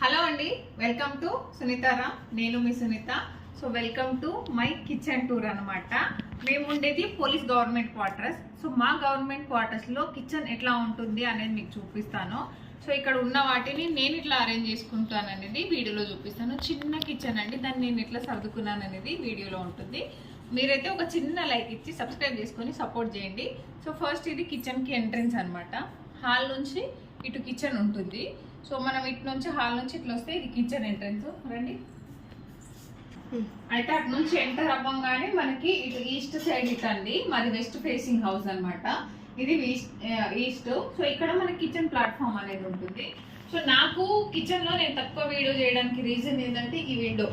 Hello అండి welcome to సునీతారా నేను మీ Sunitha. So welcome to my kitchen tour అనమాట మేము ఉండేది పోలీస్ గవర్నమెంట్ క్వార్టర్స్ సో మా గవర్నమెంట్ క్వార్టర్స్లో కిచెన్ ఎట్లా ఉంటుంది అనేది మీకు చూపిస్తాను. సో ఇక్కడ ఉన్న వాటిని నేను ఇట్లా అరేంజ్ చేసుకుంటాను అనేది వీడియోలో చూపిస్తాను. చిన్న కిచెన్ అండి దాన్ని నేను ఎట్లా సర్దుకున్నాను అనేది వీడియోలో ఉంటుంది. మీరైతే ఒక చిన్న లైక్ ఇచ్చి సబ్స్క్రైబ్ చేసుకొని సపోర్ట్ చేయండి. సో ఫస్ట్ ఇది కిచెన్కి ఎంట్రన్స్ అనమాట హాల్ నుంచి ఇటు కిచెన్ ఉంటుంది. సో మనం ఇటు నుంచి హాల్ నుంచి ఇట్లా వస్తే ఇది కిచెన్ ఎంట్రన్స్ రండి. అయితే అటు నుంచి ఎంటర్ అవ్వగానే మనకి ఇటు ఈస్ట్ సైడ్ ఇటు అండి మాది వెస్ట్ ఫేసింగ్ హౌస్ అనమాట ఇది ఈస్ట్ eh, సో ఇక్కడ మన కిచెన్ ప్లాట్ఫామ్ అనేది ఉంటుంది. సో నాకు కిచెన్లో నేను తక్కువ వీడియో చేయడానికి రీజన్ ఏంటంటే ఈ విండో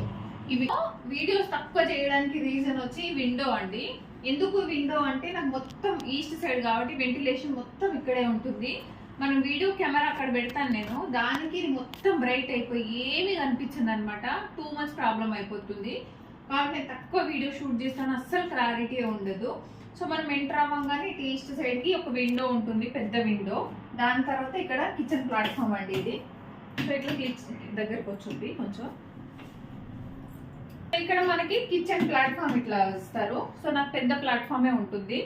ఇవి వీడియోస్ తక్కువ చేయడానికి రీజన్ వచ్చి విండో అండి. ఎందుకు విండో అంటే నాకు మొత్తం ఈస్ట్ సైడ్ కాబట్టి వెంటిలేషన్ మొత్తం ఇక్కడే ఉంటుంది. మనం వీడియో కెమెరా అక్కడ పెడతాను నేను. దానికి మొత్తం బ్రైట్ అయిపోయి ఏమీ కనిపించింది అనమాట టూ మచ్ ప్రాబ్లం అయిపోతుంది. కాబట్టి నేను తక్కువ వీడియో షూట్ చేస్తాను అస్సలు క్లారిటీ ఉండదు. సో మనం ఎంటర్ అవ్వగానే టేస్ట్ సైడ్కి ఒక విండో ఉంటుంది పెద్ద విండో దాని తర్వాత ఇక్కడ కిచెన్ ప్లాట్ఫామ్ అండి ఇది. సో ఇట్లా కిచెన్ దగ్గరకు వచ్చింది కొంచెం. ఇక్కడ మనకి కిచెన్ ప్లాట్ఫామ్ ఇట్లా ఇస్తారు. సో నాకు పెద్ద ప్లాట్ఫామే ఉంటుంది.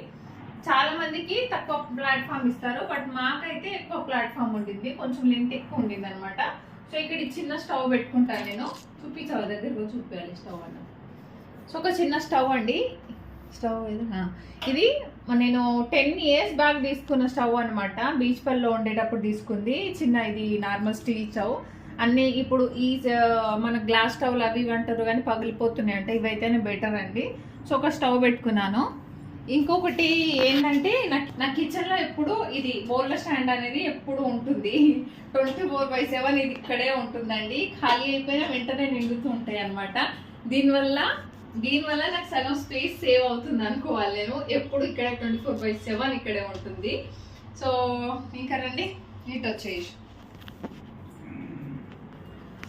చాలా మందికి తక్కువ ప్లాట్ఫామ్ ఇస్తారు బట్ మాకైతే ఎక్కువ ప్లాట్ఫామ్ ఉండింది. కొంచెం లెంత్ ఎక్కువ ఉండింది అనమాట సో ఇక్కడ ఈ చిన్న స్టవ్ పెట్టుకుంటాను నేను. చూపించావు దగ్గరకు చూపించాలి స్టవ్ అన్న. సో ఒక చిన్న స్టవ్ అండి. స్టవ్ ఇది నేను టెన్ ఇయర్స్ బ్యాక్ తీసుకున్న స్టవ్ అనమాట బీచ్ పల్లో ఉండేటప్పుడు తీసుకుంది. చిన్న ఇది నార్మల్ స్టీల్ స్టవ్. అన్ని ఇప్పుడు ఈ మన గ్లాస్ స్టవ్లు అవి ఇవి అంటారు కానీ పగిలిపోతున్నాయి అంటే. ఇవైతేనే బెటర్ అండి. సో ఒక స్టవ్ పెట్టుకున్నాను. ఇంకొకటి ఏంటంటే నా నా కిచెన్లో ఎప్పుడు ఇది బోర్ల స్టాండ్ అనేది ఎప్పుడు ఉంటుంది. ట్వంటీ ఫోర్ బై సెవెన్ ఇది ఇక్కడే ఉంటుందండి. ఖాళీ అయిపోయినా వెంటనే నిండుతూ ఉంటాయి అనమాట దీనివల్ల దీనివల్ల నాకు సగం స్పేస్ సేవ్ అవుతుంది అనుకోవాలి నేను. ఎప్పుడు ఇక్కడ ట్వంటీ ఫోర్ బై సెవెన్ ఇక్కడే ఉంటుంది. సో ఇంకా రండి ఇటు వచ్చేసి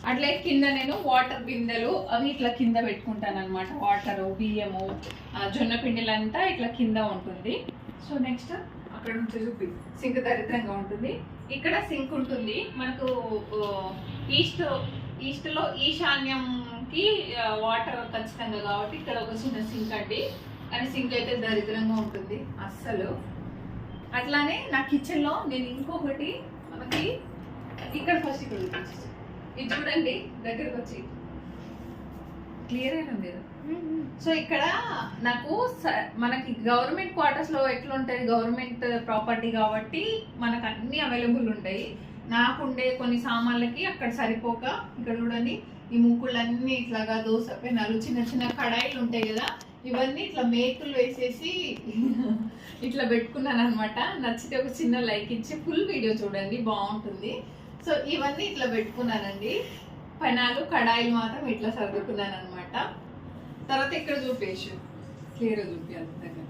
అట్లే కింద నేను వాటర్ బిందెలు అవి ఇట్లా కింద పెట్టుకుంటాను అనమాట వాటర్ బియ్యము జొన్న పిండిలంతా ఇట్లా కింద ఉంటుంది. సో నెక్స్ట్ అక్కడ నుంచి చూపి. సింక్ దరిద్రంగా ఉంటుంది. ఇక్కడ సింక్ ఉంటుంది. మనకు ఈస్ట్ ఈస్ట్లో ఈశాన్యంకి వాటర్ ఖచ్చితంగా కాబట్టి ఇక్కడ ఒక చిన్న సింక్ అండి. కానీ సింక్ అయితే దరిద్రంగా ఉంటుంది. అస్సలు. అట్లానే నా కిచెన్లో నేను ఇంకొకటి మనకి ఇక్కడ ఫస్ట్ ఇక్కడ ఇది చూడండి దగ్గరకు వచ్చి క్లియర్ అయినా మీరు? సో ఇక్కడ నాకు స- మనకి గవర్నమెంట్ క్వార్టర్స్లో ఎట్లా ఉంటుంది గవర్నమెంట్ ప్రాపర్టీ కాబట్టి మనకు అన్ని అవైలబుల్ ఉంటాయి. నాకు ఉండే కొన్ని సామాన్లకి అక్కడ సరిపోక ఇక్కడ చూడండి ఈ ముక్కులన్నీ ఇట్లాగా దోశ పెనాలు చిన్న చిన్న కడాయిలు ఉంటాయి కదా ఇవన్నీ ఇట్లా మేకులు వేసేసి ఇట్లా పెట్టుకున్నాను అనమాట నచ్చితే ఒక చిన్న లైక్ ఇచ్చి ఫుల్ వీడియో చూడండి బాగుంటుంది. సో ఇవన్నీ ఇట్లా పెట్టుకున్నానండి. పెనాలు కడాయిలు మాత్రం ఇట్లా సర్దుకున్నాను అనమాట తర్వాత ఇక్కడ చూపేసి క్లియర్ చూపించాలి దగ్గర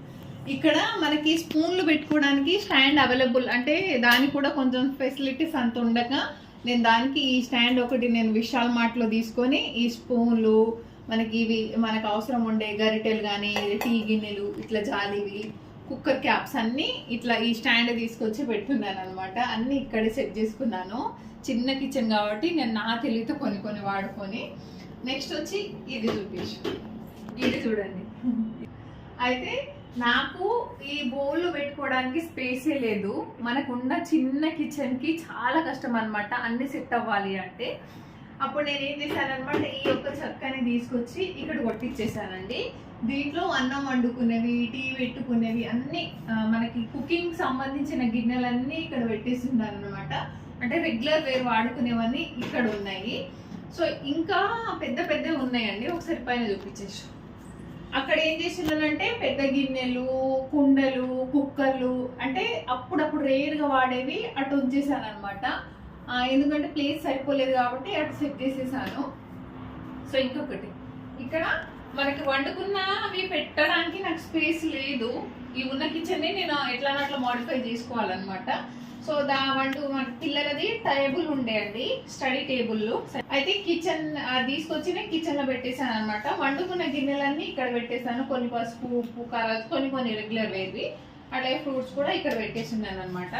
ఇక్కడ మనకి స్పూన్లు పెట్టుకోవడానికి స్టాండ్ అవైలబుల్ అంటే దానికి కూడా కొంచెం ఫెసిలిటీస్ అంత ఉండగా నేను దానికి ఈ స్టాండ్ ఒకటి నేను విశాల్ మార్ట్లో తీసుకొని ఈ స్పూన్లు మనకి ఇవి మనకు అవసరం ఉండే గరిటెలు కానీ టీ గిన్నెలు ఇట్లా జాలివి కుక్కర్ క్యాప్స్ అన్నీ ఇట్లా ఈ స్టాండ్ తీసుకొచ్చి పెట్టుకున్నాను అనమాట అన్ని ఇక్కడే సెట్ చేసుకున్నాను. చిన్న కిచెన్ కాబట్టి నేను నా తెలివితో కొన్ని కొన్ని వాడుకొని నెక్స్ట్ వచ్చి ఇది చూపించు. ఇది చూడండి. అయితే నాకు ఈ బౌల్ పెట్టుకోవడానికి స్పేసే లేదు. మనకున్న చిన్న కిచెన్కి చాలా కష్టం అనమాట అన్ని సెట్ అవ్వాలి అంటే. అప్పుడు నేను ఏం చేశానన్నమాట ఈ యొక్క చక్కని తీసుకొచ్చి ఇక్కడ కొట్టించేసానండి దీంట్లో అన్నం వండుకునేవి టీ పెట్టుకునేవి అన్ని మనకి కుకింగ్ సంబంధించిన గిన్నెలన్నీ ఇక్కడ పెట్టేస్తున్నాను అనమాట అంటే రెగ్యులర్ వేర్ వాడుకునేవన్నీ ఇక్కడ ఉన్నాయి. సో ఇంకా పెద్ద పెద్దవి ఉన్నాయండి. ఒకసారి పైన చూపించేసి. అక్కడ ఏం చేసిందనంటే పెద్ద గిన్నెలు కుండలు కుక్కర్లు అంటే అప్పుడప్పుడు రేర్గా వాడేవి అటు ఉంచేసాను అనమాట ఎందుకంటే ప్లేస్ సరిపోలేదు కాబట్టి అటు సెట్ చేసేసాను. సో ఇంకొకటి ఇక్కడ మనకి వండుకున్న అవి పెట్టడానికి నాకు స్పేస్ లేదు. ఈ ఉన్న కిచెన్ని నేను ఎట్లా అట్లా మాడిఫై చేసుకోవాలన్నమాట. సో దా వంట మన పిల్లలది టేబుల్ ఉండే అండి స్టడీ టేబుల్ అయితే కిచెన్ తీసుకొచ్చి నేను కిచెన్లో పెట్టేశాను అనమాట వండుకున్న గిన్నెలన్నీ ఇక్కడ పెట్టేశాను. కొన్ని పసుపు ఉప్పు కారాలు కొన్ని కొన్ని రెగ్యులర్ వేవి అలాగే ఫ్రూట్స్ కూడా ఇక్కడ పెట్టేసిన్నాను అనమాట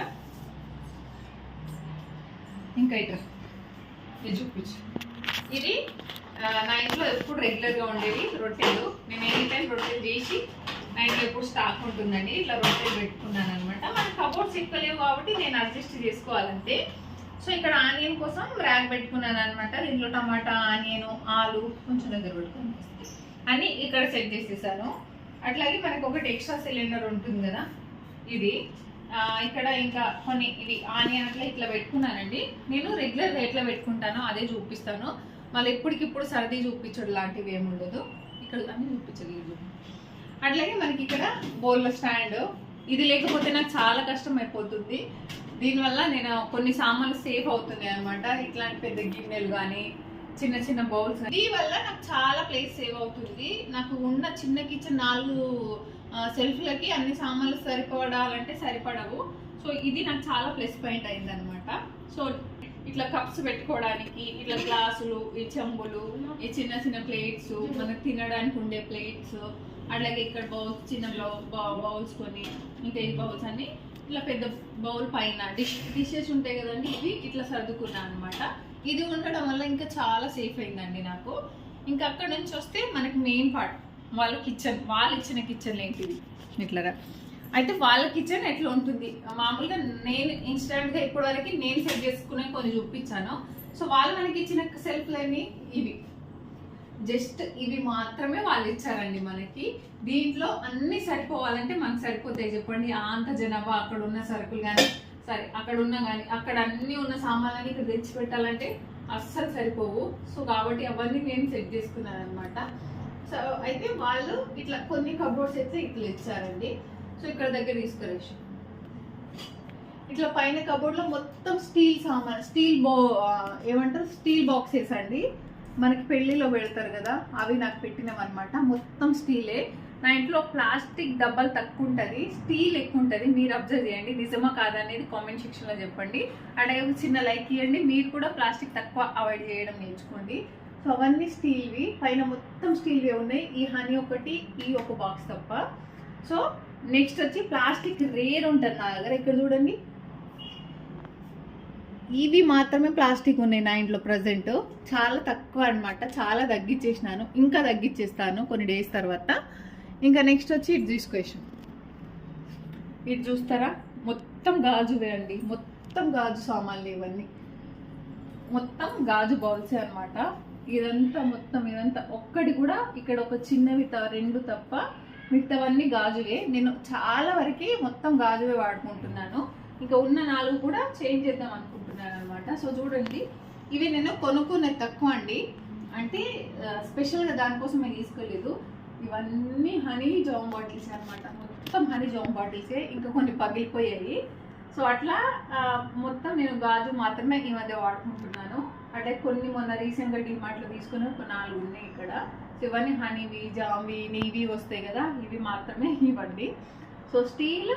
ఇంకా ఇట్లా ఇది చూపించు. ఇది నా ఇంట్లో ఎప్పుడు రెగ్యులర్గా ఉండేవి రొట్టెలు. నేను ఎనీ టైం రొట్టెలు చేసి నా ఇంట్లో ఎప్పుడు స్టాక్ ఉంటుందండి ఇట్లా రొట్టెలు పెట్టుకున్నాను అనమాట మనకి కబోర్డ్స్ ఎక్కువ లేవు కాబట్టి నేను అడ్జస్ట్ చేసుకోవాలంతే. సో ఇక్కడ ఆనియన్ కోసం ర్యాక్ పెట్టుకున్నాను అనమాట దీంట్లో టమాటా ఆనియన్ ఆలు కొంచెం దగ్గర పెట్టుకుని అని ఇక్కడ సెట్ చేసేసాను. అట్లాగే మనకు ఒకటి ఎక్స్ట్రా సిలిండర్ ఉంటుంది కదా ఇది. ఇక్కడ ఇంకా కొన్ని ఇవి ఆనియన్ అట్లా ఇట్లా పెట్టుకున్నానండి. నేను రెగ్యులర్గా ఎట్లా పెట్టుకుంటానో అదే చూపిస్తాను. మళ్ళీ ఇప్పటికిప్పుడు సర్ది చూపించడం లాంటివి ఏమి ఉండదు. ఇక్కడ అన్ని చూపించలేదు అట్లాగే మనకి ఇక్కడ బౌల్లో స్టాండ్. ఇది లేకపోతే నాకు చాలా కష్టం అయిపోతుంది. దీనివల్ల నేను కొన్ని సామాన్లు సేఫ్ అవుతున్నాయి అనమాట ఇట్లాంటి పెద్ద గిన్నెలు కానీ చిన్న చిన్న బౌల్స్ దీనివల్ల నాకు చాలా ప్లేస్ సేవ్ అవుతుంది. నాకు ఉన్న చిన్న కిచెన్ నాలుగు సెల్ఫ్లకి అన్ని సామాన్లు సరిపడాలంటే సరిపడవు. సో ఇది నాకు చాలా ప్లస్ పాయింట్ అయింది అనమాట సో ఇట్లా కప్స్ పెట్టుకోవడానికి ఇట్లా గ్లాసులు ఈ చెంబులు ఈ చిన్న చిన్న ప్లేట్స్ మనకు తినడానికి ఉండే ప్లేట్స్ అట్లాగే ఇక్కడ బౌల్స్ చిన్న బౌల్స్ కొని ఇంకా ఈ బౌల్స్ అని ఇట్లా పెద్ద బౌల్ పైన డిష్ డిషెస్ ఉంటాయి కదండి ఇవి ఇట్లా సర్దుకున్నాను అనమాట ఇది ఉండడం వల్ల ఇంకా చాలా సేఫ్ అయిందండి నాకు. ఇంకా అక్కడ నుంచి వస్తే మనకి మెయిన్ పార్ట్ వాళ్ళ కిచెన్ వాళ్ళు ఇచ్చిన కిచెన్ ఏంటిది ఇట్లా రా. అయితే వాళ్ళ కిచెన్ ఎట్లా ఉంటుంది? మామూలుగా నేను ఇన్స్టెంట్గా ఇప్పటి వరకు నేను సెట్ చేసుకునే కొన్ని చూపించాను. సో వాళ్ళు మనకి ఇచ్చిన సెల్ఫ్లన్నీ ఇవి. జస్ట్ ఇవి మాత్రమే వాళ్ళు ఇచ్చారండి మనకి. దీంట్లో అన్ని సరిపోవాలంటే మనకు సరిపోతాయి చెప్పండి. ఆ అంత జనాభా అక్కడ ఉన్న సరుకులు కానీ సరే అక్కడ ఉన్న కానీ అక్కడ అన్ని ఉన్న సామాన్లన్నీ ఇక్కడ తెచ్చి పెట్టాలంటే అస్సలు సరిపోవు. సో కాబట్టి అవన్నీ నేను సెట్ చేసుకున్నాను అనమాట సో అయితే వాళ్ళు ఇట్లా కొన్ని కబోర్డ్స్ అయితే ఇట్లా ఇచ్చారండి. సో ఇక్కడ దగ్గర తీసుకురేసి. ఇట్లా పైన కబోర్డ్లో మొత్తం స్టీల్ సామాన్ స్టీల్ బో ఏమంటారు? స్టీల్ బాక్సెస్ అండి. మనకి పెళ్ళిలో పెడతారు కదా అవి నాకు పెట్టినవన్నమాట. మొత్తం స్టీలే నా ఇంట్లో ప్లాస్టిక్ డబ్బాలు తక్కువ ఉంటుంది స్టీల్ ఎక్కువ ఉంటుంది మీరు అబ్జర్వ్ చేయండి. నిజమా కాదనేది కామెంట్ సెక్షన్లో చెప్పండి. అలాగే ఒక చిన్న లైక్ ఇవ్వండి మీరు కూడా ప్లాస్టిక్ తక్కువ అవాయిడ్ చేయడం నేర్చుకోండి. సో అవన్నీ స్టీల్వి. పైన మొత్తం స్టీల్వే ఉన్నాయి. ఈ హనీ ఒకటి ఈ ఒక బాక్స్ తప్ప. సో నెక్స్ట్ వచ్చి ప్లాస్టిక్ రేర్ ఉంటుంది నా దగ్గర. ఇక్కడ చూడండి. ఇవి మాత్రమే ప్లాస్టిక్ ఉన్నాయి నా ఇంట్లో ప్రజెంట్. చాలా తక్కువ అనమాట చాలా తగ్గించేసినాను ఇంకా తగ్గించేస్తాను కొన్ని డేస్ తర్వాత. ఇంకా నెక్స్ట్ వచ్చి ఇది తీసుకోవేసాం ఇది చూస్తారా? మొత్తం గాజువే అండి. మొత్తం గాజు సామాన్లు ఇవన్నీ. మొత్తం గాజు బౌల్సే అనమాట ఇదంతా మొత్తం ఇదంతా ఒక్కటి కూడా ఇక్కడ ఒక చిన్నవి రెండు తప్ప మిగతావన్నీ గాజువే. నేను చాలా వరకు మొత్తం గాజువే వాడుకుంటున్నాను. ఇంకా ఉన్న నాలుగు కూడా చేంజ్ చేద్దాం అనుకుంటున్నాను అనమాట సో చూడండి ఇవి నేను కొనుక్కునే తక్కువ అండి. అంటే స్పెషల్గా దానికోసం నేను తీసుకోలేదు. ఇవన్నీ హనీ జామ్ బాటిల్స్ అనమాట మొత్తం హనీ జామ్ బాటిల్సే. ఇంకా కొన్ని పగిలిపోయాయి. సో అట్లా మొత్తం నేను గాజు మాత్రమే ఈ మధ్య వాడుకుంటున్నాను. అంటే కొన్ని మొన్న రీసెంట్గా డిమార్ట్లో తీసుకుని ఒక నాలుగు ఉన్నాయి ఇక్కడ. సో ఇవన్నీ హనీవి జామ్వి నీవి వస్తాయి కదా ఇవి మాత్రమే ఇవ్వండి. సో స్టీల్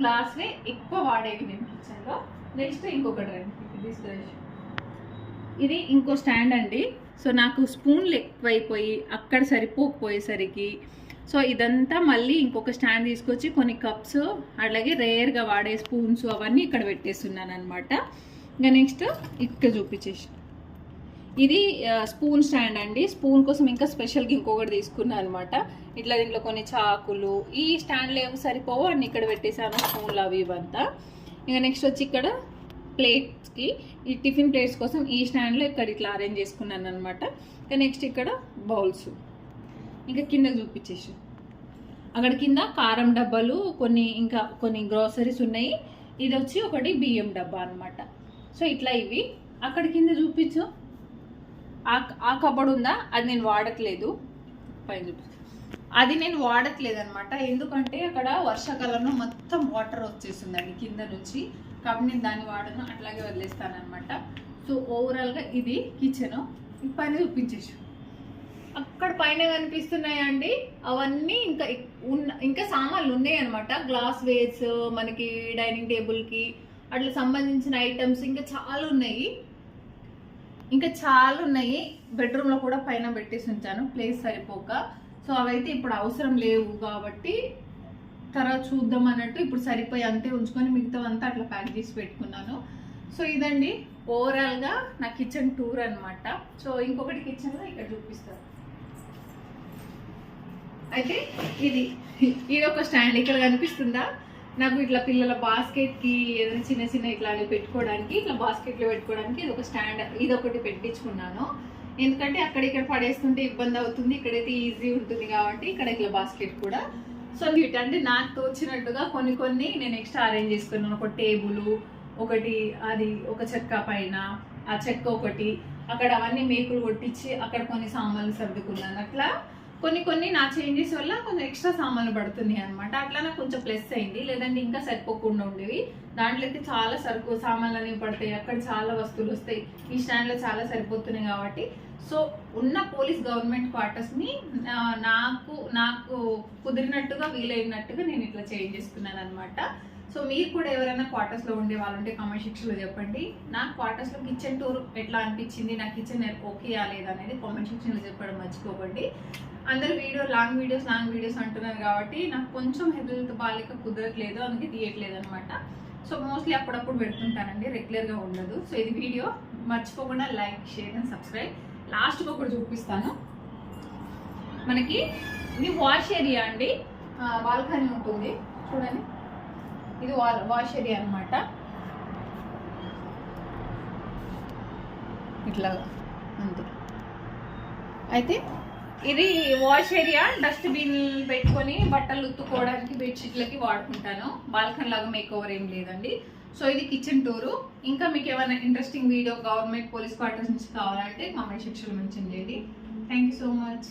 గ్లాస్వే ఎక్కువ వాడేవి నేను కిచెన్లో నెక్స్ట్ ఇంకొకటి రండి ఇది ఇది ఇంకో స్టాండ్ అండి. సో నాకు స్పూన్లు ఎక్కువైపోయి అక్కడ సరిపోకపోయేసరికి. సో ఇదంతా మళ్ళీ ఇంకొక స్టాండ్ తీసుకొచ్చి కొన్ని కప్స్ అలాగే రేర్గా వాడే స్పూన్స్ అవన్నీ ఇక్కడ పెట్టేస్తున్నాను అనమాట ఇంకా నెక్స్ట్ ఇక్కడ చూపించేసి ఇది స్పూన్ స్టాండ్ అండి. స్పూన్ కోసం ఇంకా స్పెషల్గా ఇంకొకటి తీసుకున్నాను అనమాట ఇట్లా దీంట్లో కొన్ని చాకులు ఈ స్టాండ్లో ఏమి సరిపోవు అన్ని ఇక్కడ పెట్టేశాను స్పూన్లు అవి ఇవంతా ఇంకా నెక్స్ట్ వచ్చి ఇక్కడ ప్లేట్స్కి ఈ టిఫిన్ ప్లేట్స్ కోసం ఈ స్టాండ్లో ఇక్కడ ఇట్లా అరేంజ్ చేసుకున్నాను అనమాట ఇంకా నెక్స్ట్ ఇక్కడ బౌల్స్. ఇంకా కింద చూపించేసి. అక్కడ కింద కారం డబ్బాలు కొన్ని ఇంకా కొన్ని గ్రోసరీస్ ఉన్నాయి. ఇది వచ్చి ఒకటి బియ్యం డబ్బా అనమాట సో ఇట్లా ఇవి. అక్కడ కింద చూపించు. ఆ ఆ కబోర్డ్ ఉందా? అది నేను వాడట్లేదు. పైన అది నేను వాడట్లేదు అనమాట ఎందుకంటే అక్కడ వర్షాకాలంలో మొత్తం వాటర్ వచ్చేస్తుందండి కింద నుంచి. కాబట్టి నేను దాన్ని వాడను అట్లాగే వదిలేస్తాను అనమాట సో ఓవరాల్గా ఇది కిచెను. పైన చూపించేసి. అక్కడ పైన కనిపిస్తున్నాయండి. అవన్నీ ఇంకా ఉన్న ఇంకా సామాన్లు ఉన్నాయి అనమాట గ్లాస్ వేర్స్ మనకి డైనింగ్ టేబుల్కి అట్లా సంబంధించిన ఐటమ్స్ ఇంకా చాలా ఉన్నాయి. ఇంకా చాలా ఉన్నాయి బెడ్రూమ్లో కూడా పైన పెట్టేసి ఉంచాను. ప్లేస్ సరిపోక. సో అవైతే ఇప్పుడు అవసరం లేవు కాబట్టి తర్వాత చూద్దాం అన్నట్టు ఇప్పుడు సరిపోయి అంతే ఉంచుకొని మిగతావంతా అట్లా ప్యాక్ చేసి పెట్టుకున్నాను. సో ఇదండి. ఓవరాల్గా నా కిచెన్ టూర్ అన్నమాట. సో ఇంకొకటి కిచెన్లో ఇక్కడ చూపిస్తాను అయితే ఇది ఇది ఒక స్టాండ్. ఇక్కడ కనిపిస్తుందా? నాకు ఇట్లా పిల్లల బాస్కెట్కి ఏదైనా చిన్న చిన్న ఇట్లా పెట్టుకోవడానికి ఇట్లా బాస్కెట్లో పెట్టుకోవడానికి ఇది ఒక స్టాండ్ ఇది ఒకటి పెట్టించుకున్నాను. ఎందుకంటే అక్కడ ఇక్కడ పడేస్తుంటే ఇబ్బంది అవుతుంది ఇక్కడైతే ఈజీ ఉంటుంది కాబట్టి ఇక్కడ ఇట్లా బాస్కెట్ కూడా. సో వీటి అంటే నాకు తోచినట్టుగా కొన్ని కొన్ని నేను ఎక్స్ట్రా అరేంజ్ చేసుకున్నాను. ఒక టేబుల్ ఒకటి అది ఒక చెక్క పైన ఆ చెక్క ఒకటి అక్కడ అవన్నీ మేకులు కొట్టించి అక్కడ కొన్ని సామాన్లు సర్దుకున్నాను. అట్లా కొన్ని కొన్ని నా చేంజెస్ వల్ల కొంచెం ఎక్స్ట్రా సామాన్లు పడుతున్నాయి అనమాట అట్లా నాకు కొంచెం ప్లస్ అయింది. లేదంటే ఇంకా సరిపోకుండా ఉండేవి. దాంట్లో అయితే చాలా సరుకు సామాన్లు అనేవి పడతాయి. అక్కడ చాలా వస్తువులు వస్తాయి. ఈ స్టాండ్లో చాలా సరిపోతున్నాయి కాబట్టి. సో ఉన్న పోలీస్ గవర్నమెంట్ క్వార్టర్స్ని నాకు నాకు కుదిరినట్టుగా వీలైనట్టుగా నేను ఇట్లా చేంజ్ చేసుకున్నాను అనమాట సో మీరు కూడా ఎవరైనా క్వార్టర్స్లో ఉండే వాళ్ళు ఉంటే కామెంట్ సెక్షన్లో చెప్పండి. నా క్వార్టర్స్లో కిచెన్ టూర్ ఎట్లా అనిపించింది? నా కిచెన్ ఓకే లేదా అనేది కామెంట్ సెక్షన్లో చెప్పడం మర్చిపోకండి. అందరు video long videos long videos అంటున్నారు కాబట్టి నాకు కొంచెం హెల్త్ బాగాలేక కుదరట్లేదు అందుకే తీయట్లేదు అనమాట సో మోస్ట్లీ అప్పుడప్పుడు పెడుతుంటానండి రెగ్యులర్గా ఉండదు. సో ఇది వీడియో. మర్చిపోకుండా లైక్ షేర్ అండ్ సబ్స్క్రైబ్ లాస్ట్గా ఒకటి చూపిస్తాను. మనకి ఇది వాష్ ఏరియా అండి. బాల్కనీ ఉంటుంది. చూడండి. ఇది వా- వాష్ ఏరియా అనమాట ఇట్లా అంతే. అయితే ఇది వాష్ ఏరియా డస్ట్బిన్ పెట్టుకొని బట్టలు ఉత్తుకోవడానికి బెడ్షీట్లకి వాడుకుంటాను. బాల్కన్ లాగా మేక్ ఓవర్ ఏం లేదండి. సో ఇది కిచెన్ టూరు ఇంకా మీకు ఏమైనా interesting video government police quarters నుంచి కావాలంటే కామెంట్ సెక్షన్లో మెన్షన్ చేయండి. Thank you so much